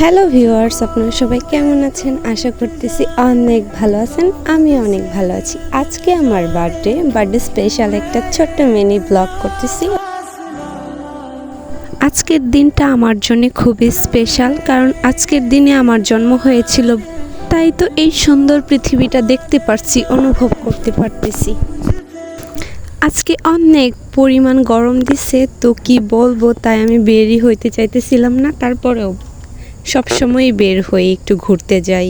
Hello viewers, আপনারা সবাই কেমন আছেন? আশা করতেছি অনেক ভালো আছেন আমি অনেক ভালো আছি। আজকে আমার বার্থডে বার্থডে স্পেশাল একটা ছোট্ট মিনি ব্লগ করতেছি। আজকের দিনটা আমার জন্য খুবই স্পেশাল কারণ আজকের দিনে আমার জন্ম হয়েছিল, তাই তো এই সুন্দর পৃথিবীটা দেখতে পারছি, অনুভব করতে পারতেছি। আজকে অনেক পরিমাণ গরম দিছে, তো কি বলব, তাই আমি বেরি হইতে চাইতেছিলাম না, তারপরেও সবসময় বের হয়ে একটু ঘুরতে যাই।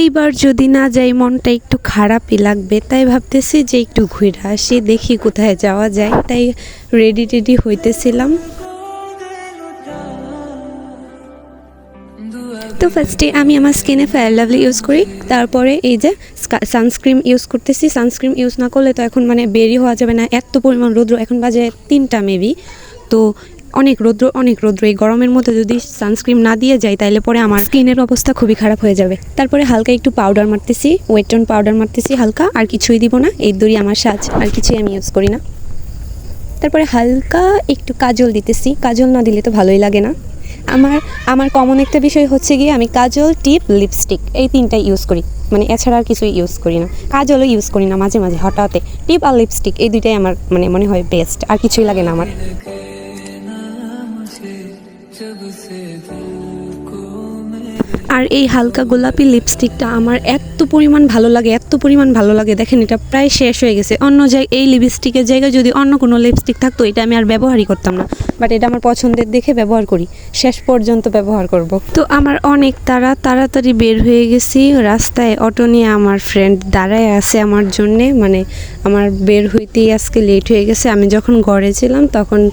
এইবার যদি না যাই, মনটা একটু খারাপই লাগবে। তাই ভাবতেছি যে একটু ঘুরে আসি, দেখি কোথায় যাওয়া যায়। তাই রেডি টেডি হইতেছিলাম। তো ফার্স্টে আমি আমার স্কিনে ফেয়ার লাভলি ইউজ করি। তারপরে এই যে সানস্ক্রিন ইউজ করতেছি। সানস্ক্রিন ইউজ না করলে তো এখন মানে বেরি হওয়া যাবে না। এত পরিমাণ রৌদ্র, এখন বাজে তিনটা মেবি তো অনেক রৌদ্র অনেক রৌদ্র। এই গরমের মধ্যে যদি সানস্ক্রিন না দিয়ে যাই তাহলে পরে আমার স্কিনের অবস্থা খুবই খারাপ হয়ে যাবে। তারপরে হালকা একটু পাউডার মারতেছি ওয়েট টোন পাউডার মারতেছি হালকা, আর কিছুই দিব না। এই দড়ি আমার সাজ, আর কিছুই আমি ইউজ করি না। তারপরে হালকা একটু কাজল দিতেছি। কাজল না দিলে তো ভালোই লাগে না। আমার আমার কমন একটা বিষয় হচ্ছে গিয়ে আমি কাজল, টিপ লিপস্টিক এই তিনটাই ইউজ করি। মানে এছাড়া আর কিছুই ইউজ করি না। কাজলও ইউজ করি না মাঝে মাঝে হঠাৎ টিপ আর লিপস্টিক এই দুইটাই আমার মানে মনে হয় বেস্ট আর কিছুই লাগে না আমার। আর এই হালকা গোলাপি লিপস্টিকটা আমার এত পরিমাণ ভালো লাগে, এত পরিমাণ ভালো লাগে। দেখেন, এটা প্রায় শেষ হয়ে গেছে। অন্য জায়গায়, এই লিপস্টিকের জায়গায় যদি অন্য কোনো লিপস্টিক থাকতো, এটা আমি আর ব্যবহারই করতাম না। বাট এটা আমার পছন্দের দেখে ব্যবহার করি। শেষ পর্যন্ত ব্যবহার করব। তো আমার অনেক তারা, তাড়াতাড়ি বের হয়ে গেছি। রাস্তায় অটো নিয়ে আমার ফ্রেন্ড দাঁড়ায় আছে আমার জন্যে। মানে আমার বের হইতেই আজকে লেট হয়ে গেছে। আমি যখন ঘরে ছিলাম, তখন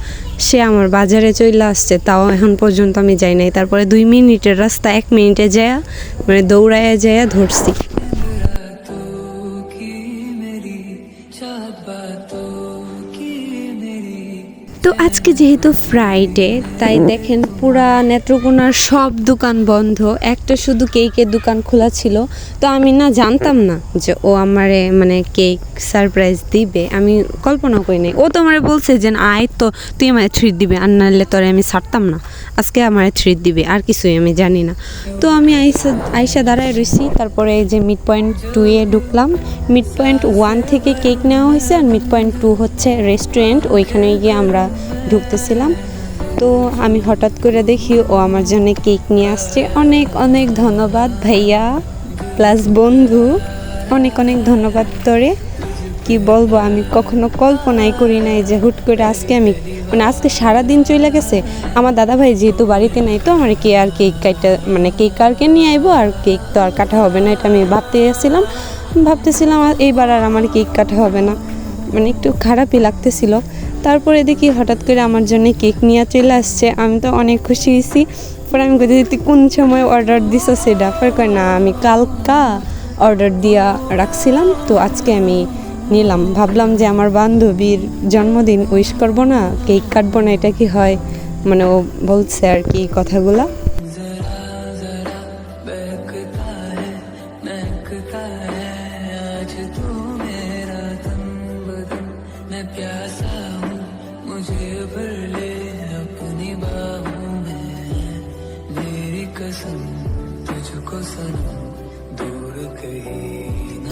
সে আমার বাজারে চলে আসছে, তাও এখন পর্যন্ত আমি যাই নাই। তারপরে দুই মিনিটের রাস্তা, এক মিনিটে যায় মানে দৌড়ায় যায় ধরছি। তো আজকে যেহেতু ফ্রাইডে তাই দেখেন পুরা নেত্রকোনার সব দোকান বন্ধ। একটা শুধু কেকের দোকান খোলা ছিল। তো আমি না জানতাম না যে ও আমারে মানে কেক সারপ্রাইজ দিবে। আমি কল্পনা করি নাই। ও তো আমার বলছে যে, আয় তো, তুই আমার থ্রিট দিবে। আর নাহলে তোরে আমি ছাড়তাম না। আজকে আমার থ্রিট দিবে। আর কিছুই আমি জানি না। তো আমি আইসা আইসা দাঁড়ায় রয়েছি তারপরে যে মিড পয়েন্ট টু এ ঢুকলাম। মিড পয়েন্ট ওয়ান থেকে কেক নেওয়া হয়েছে। আর মিড পয়েন্ট টু হচ্ছে রেস্টুরেন্ট ওইখানে গিয়ে আমরা ঢুকতেছিলাম। তো আমি হঠাৎ করে দেখি ও আমার জন্য কেক নিয়ে আসছে। অনেক অনেক ধন্যবাদ ভাইয়া, প্লাস বন্ধু, অনেক অনেক ধন্যবাদ তোরে। কি বলব, আমি কখনো কল্পনাই করি নাই যে হুট করে আজকে আমি মানে আজকে সারা দিন চলে গেছে। আমার দাদা ভাই যেহেতু বাড়িতে নাই তো আমার কে আর কেক কাটা মানে কেক কারকে নিয়ে আইবো আর কেক তো আর কাটা হবে না এটা আমি ভাবতে গেছিলাম ভাবতেছিলাম আর এইবার আর আমার কেক কাটা হবে না। মানে একটু খারাপই লাগতেছিল। তারপরে দেখি হঠাৎ করে আমার জন্য কেক নিয়ে চলে আসছে। আমি তো অনেক খুশি হয়েছি। পরে আমি কই তুই কোন সময় অর্ডার দিছো সেটা? পরে কয়, না, আমি কালকা অর্ডার দিয়া রাখছিলাম, তো আজকে আমি নিলাম। ভাবলাম যে আমার বান্ধবীর জন্মদিন উইশ করব না, কেক কাটবো না, এটা কি হয়? মানে ও বলছে আর কি কথাগুলা।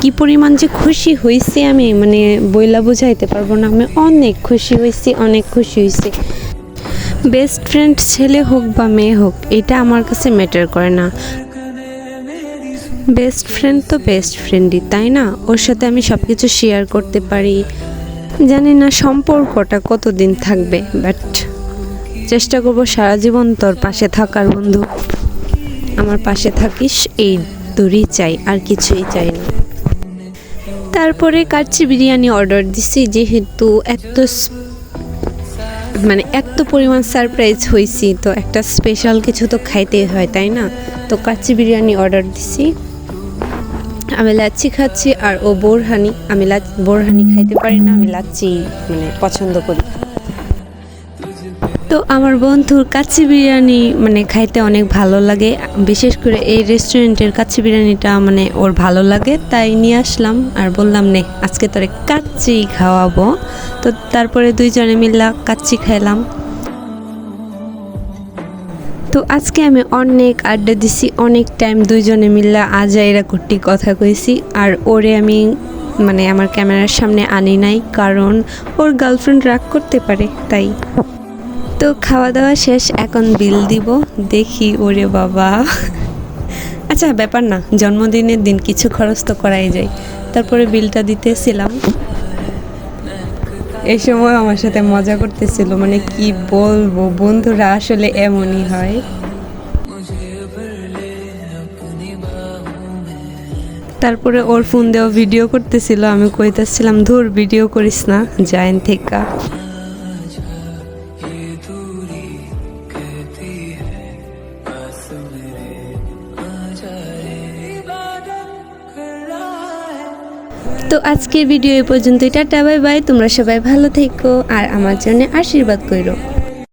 কি পরিমাণ যে খুশি হয়েছি আমি মানে বইলা বোঝাইতে পারব না। আমি অনেক খুশি হয়েছি অনেক খুশি হয়েছি বেস্ট ফ্রেন্ড ছেলে হোক বা মেয়ে হোক, এটা আমার কাছে ম্যাটার করে না। বেস্ট ফ্রেন্ড তো বেস্ট ফ্রেন্ডই তাই না? ওর সাথে আমি সব কিছু শেয়ার করতে পারি। জানি না সম্পর্কটা কতদিন থাকবে বাট চেষ্টা করব সারা জীবন তোর পাশে থাকার বন্ধু। আমার পাশে থাকিস, এই দূরই চাই, আর কিছুই চাই না। তারপরে কাচ্চি বিরিয়ানি অর্ডার দিছি, যেহেতু এত মানে এত পরিমাণ সারপ্রাইজ হয়েছি তো একটা স্পেশাল কিছু তো খাইতেই হয়, তাই না? তো কাচ্চি বিরিয়ানি অর্ডার দিছি। আমি লাচ্ছি খাচ্ছি আর ও বোরহানি, আমি বোরহানি খাইতে পারি না, আমি লাচ্ছি মানে পছন্দ করি। তো আমার বন্ধুর কাচ্চি বিরিয়ানি মানে খাইতে অনেক ভালো লাগে, বিশেষ করে এই রেস্টুরেন্টের কাচ্চি বিরিয়ানিটা মানে ওর ভালো লাগে, তাই নিয়ে আসলাম আর বললাম, নে, আজকে তোরে কাচ্চি খাওয়াবো। তো তারপরে দুইজনে মিল্লা কাচ্চি খাইলাম। তো আজকে আমি অনেক আড্ডা দিছি, অনেক টাইম দুইজনে মিল্লা আজাইরা কুটি কথা কইছি, আর ওরে আমি মানে আমার ক্যামেরার সামনে আনি নাই, কারণ ওর গার্লফ্রেন্ড রাগ করতে পারে, তাই। তো খাওয়া দাওয়া শেষ, এখন বিল দিব, দেখি ওরে বাবা। আচ্ছা ব্যাপার না, জন্মদিনের দিন কিছু খরচ তো করাই যায়। তারপরে বিলটা দিতেছিলাম। এই সময় আমার সাথে মজা করতেছিল মানে কি বলব? বন্ধুরা আসলে এমনই হয়। তারপরে ওর ফোন দেওয়া ভিডিও করতেছিল, আমি কইতেছিলাম, ধুর ভিডিও করিস না জায়েন থেকে। তো আজকের ভিডিও এই পর্যন্তই। Tata, bye bye. তোমরা সবাই ভালো থেকো আর আমার জন্য আশীর্বাদ করো।